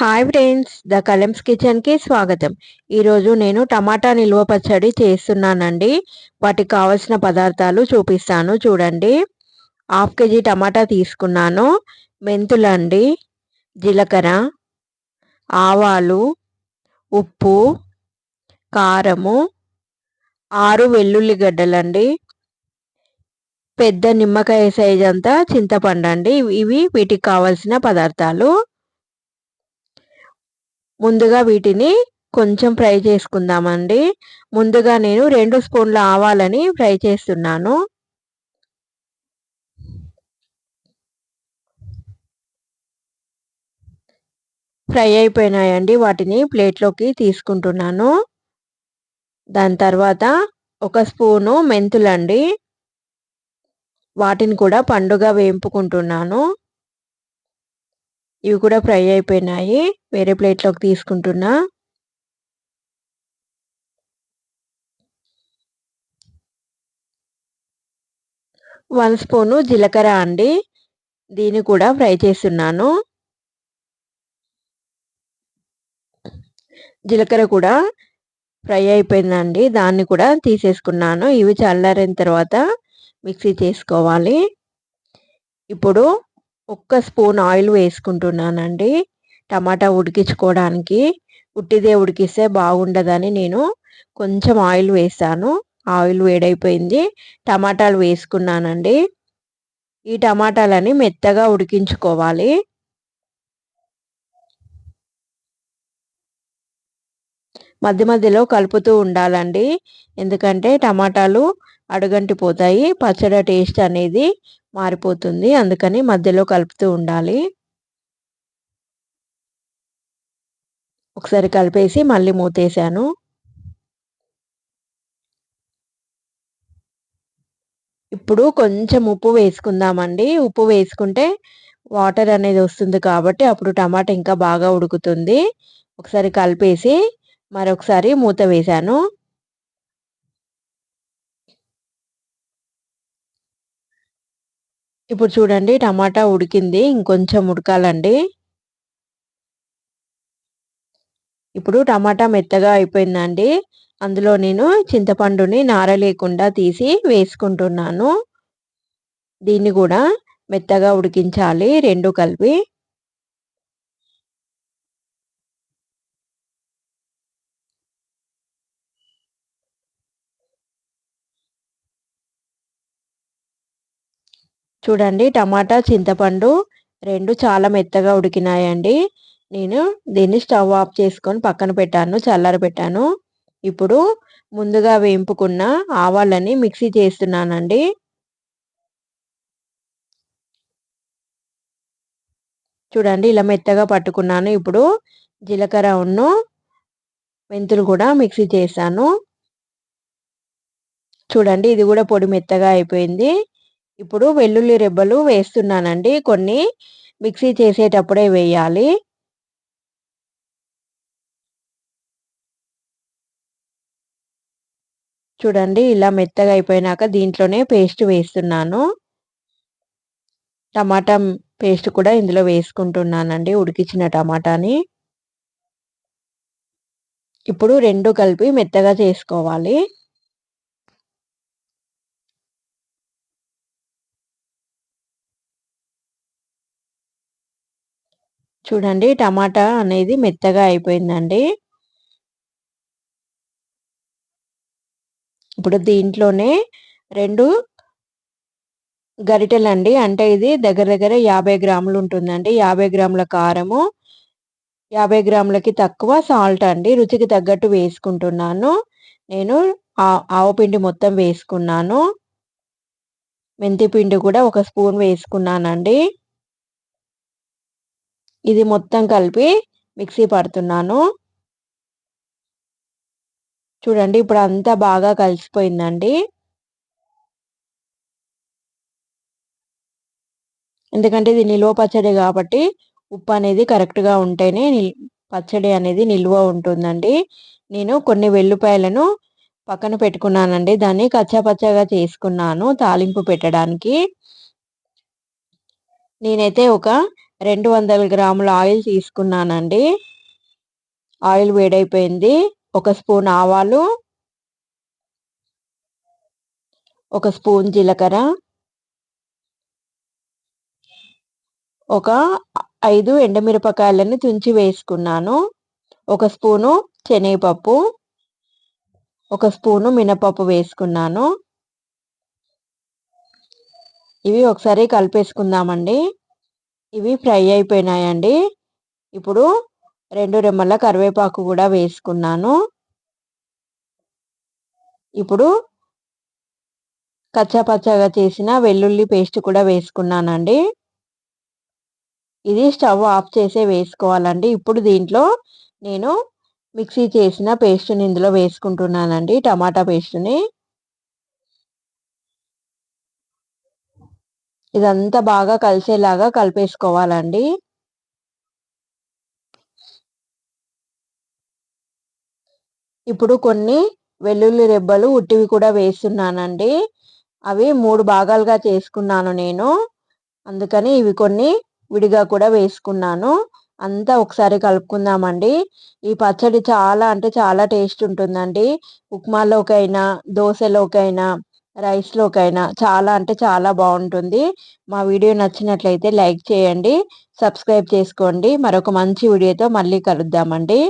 Hi friends the కలెమ్స్ కిచెన్కి స్వాగతం. ఈరోజు నేను టమాటా నిల్వ పచ్చడి చేస్తున్నానండి. వాటికి కావలసిన పదార్థాలు చూపిస్తాను చూడండి. హాఫ్ కేజీ టమాటా తీసుకున్నాను. మెంతులండి జీలకర్ర ఆవాలు ఉప్పు కారము ఆరు వెల్లుల్లిగడ్డలండి. పెద్ద నిమ్మకాయ సైజ్ అంతా చింతపండు అండి ఇవి వీటికి కావాల్సిన పదార్థాలు. ముందుగా వీటిని కొంచెం ఫ్రై చేసుకుందామండి. ముందుగా నేను రెండు స్పూన్ల ఆవాలని ఫ్రై చేస్తున్నాను. ఫ్రై అయిపోయినాయండి. వాటిని ప్లేట్లోకి తీసుకుంటున్నాను. దాని తర్వాత ఒక స్పూను మెంతులండి. వాటిని కూడా పండుగ వేపుకుంటున్నాను. ఇవి కూడా ఫ్రై అయిపోయినాయి. వేరే ప్లేట్లోకి తీసుకుంటున్నా. వన్ స్పూను జీలకర్ర అండి. దీన్ని కూడా ఫ్రై చేస్తున్నాను. జీలకర్ర కూడా ఫ్రై అయిపోయిందండి. దాన్ని కూడా తీసేసుకున్నాను. ఇవి చల్లారిన తర్వాత మిక్సీ చేసుకోవాలి. ఇప్పుడు ఒక్క స్పూన్ ఆయిల్ వేసుకుంటున్నానండి. టమాటా ఉడికించుకోవడానికి. ఉట్టిదే ఉడికిస్తే బాగుండదని నేను కొంచెం ఆయిల్ వేసాను. ఆయిల్ వేడైపోయింది. టమాటాలు వేసుకున్నానండి. ఈ టమాటాలని మెత్తగా ఉడికించుకోవాలి. మధ్య మధ్యలో కలుపుతూ ఉండాలండి. ఎందుకంటే టమాటాలు అడుగంటిపోతాయి పచ్చడి టేస్ట్ అనేది మారిపోతుంది. అందుకని మధ్యలో కలుపుతూ ఉండాలి. ఒకసారి కలిపేసి మళ్ళీ మూతేసాను. ఇప్పుడు కొంచెం ఉప్పు వేసుకుందామండి. ఉప్పు వేసుకుంటే వాటర్ అనేది వస్తుంది కాబట్టి అప్పుడు టమాటా ఇంకా బాగా ఉడుకుతుంది. ఒకసారి కలిపేసి మరొకసారి మూత వేశాను ఇప్పుడు చూడండి టమాటా ఉడికింది. ఇంకొంచెం ఉడకాలండి. ఇప్పుడు టమాటా మెత్తగా అయిపోయిందండి. అందులో నేను చింతపండుని నార లేకుండా తీసి వేసుకుంటున్నాను. దీన్ని కూడా మెత్తగా ఉడికించాలి రెండు కలిపి. చూడండి టమాటా చింతపండు రెండు చాలా మెత్తగా ఉడికినాయండి. నేను దీన్ని స్టవ్ ఆఫ్ చేసుకొని పక్కన పెట్టాను చల్లార పెట్టాను. ఇప్పుడు ముందుగా వేంపుకున్న ఆవాలని మిక్సీ చేస్తున్నానండి. చూడండి ఇలా మెత్తగా పట్టుకున్నాను. ఇప్పుడు జీలకర్ర ఉన్ను మెంతులు కూడా మిక్సీ చేశాను. చూడండి ఇది కూడా పొడి మెత్తగా అయిపోయింది. ఇప్పుడు వెల్లుల్లి రెబ్బలు వేస్తున్నానండి. కొన్ని మిక్సీ చేసేటప్పుడే వేయాలి. చూడండి ఇలా మెత్తగా అయిపోయినాక దీంట్లోనే పేస్ట్ వేస్తున్నాను. టమాటా పేస్ట్ కూడా ఇందులో వేసుకుంటున్నానండి ఉడికించిన టమాటాని. ఇప్పుడు రెండు కలిపి మెత్తగా చేసుకోవాలి. చూడండి టమాటా అనేది మెత్తగా అయిపోయిందండి. ఇప్పుడు దీంట్లోనే రెండు గరిటెలండి. అంటే ఇది దగ్గర దగ్గర యాభై గ్రాములు ఉంటుందండి. యాభై గ్రాముల కారము యాభై గ్రాములకి తక్కువ సాల్ట్ అండి. రుచికి తగ్గట్టు వేసుకుంటున్నాను. నేను ఆవపిండి మొత్తం వేసుకున్నాను. మెంతిపిండి కూడా ఒక స్పూన్ వేసుకున్నానండి. ఇది మొత్తం కలిపి మిక్సీ పడుతున్నాను. చూడండి ఇప్పుడు అంతా బాగా కలిసిపోయిందండి. ఎందుకంటే ఇది నిల్వ పచ్చడి కాబట్టి ఉప్పు అనేది కరెక్ట్గా ఉంటేనే పచ్చడి అనేది నిల్వ ఉంటుందండి. నేను కొన్ని వెల్లుపాయలను పక్కన పెట్టుకున్నానండి. దాన్ని కచ్చాపచ్చాగా చేసుకున్నాను తాలింపు పెట్టడానికి. నేనైతే ఒక రెండు వందల గ్రాముల ఆయిల్ తీసుకున్నానండి. ఆయిల్ వేడైపోయింది. ఒక స్పూన్ ఆవాలు ఒక స్పూన్ జీలకర్ర ఒక ఐదు ఎండమిరపకాయలను తుంచి వేసుకున్నాను. ఒక స్పూను శనగపప్పు ఒక స్పూను మినపప్పు వేసుకున్నాను. ఇవి ఒకసారి కలిపేసుకుందామండి. ఇవి ఫ్రై అయిపోయినాయండి. ఇప్పుడు రెండు రెమ్మల కరివేపాకు కూడా వేసుకున్నాను. ఇప్పుడు కచ్చాపచ్చాగా చేసిన వెల్లుల్లి పేస్ట్ కూడా వేసుకున్నానండి. ఇది స్టవ్ ఆఫ్ చేసే వేసుకోవాలండి. ఇప్పుడు దీంట్లో నేను మిక్సీ చేసిన పేస్ట్ని ఇందులో వేసుకుంటున్నానండి టమాటా పేస్ట్ని. ఇదంతా బాగా కలిసేలాగా కలిపేసుకోవాలండి. ఇప్పుడు కొన్ని వెల్లుల్లి రెబ్బలు ఉట్టివి కూడా వేస్తున్నానండి. అవి మూడు భాగాలుగా చేసుకున్నాను నేను. అందుకని ఇవి కొన్ని విడిగా కూడా వేసుకున్నాను. అంతా ఒకసారి కలుపుకుందామండి. ఈ పచ్చడి చాలా అంటే చాలా టేస్ట్ ఉంటుందండి. ఉప్మాలోకైనా దోశలోకైనా రైస్లోకైనా చాలా అంటే చాలా బాగుంటుంది. మా వీడియో నచ్చినట్లయితే లైక్ చేయండి సబ్స్క్రైబ్ చేసుకోండి. మరొక మంచి వీడియోతో మళ్ళీ కలుద్దామండి.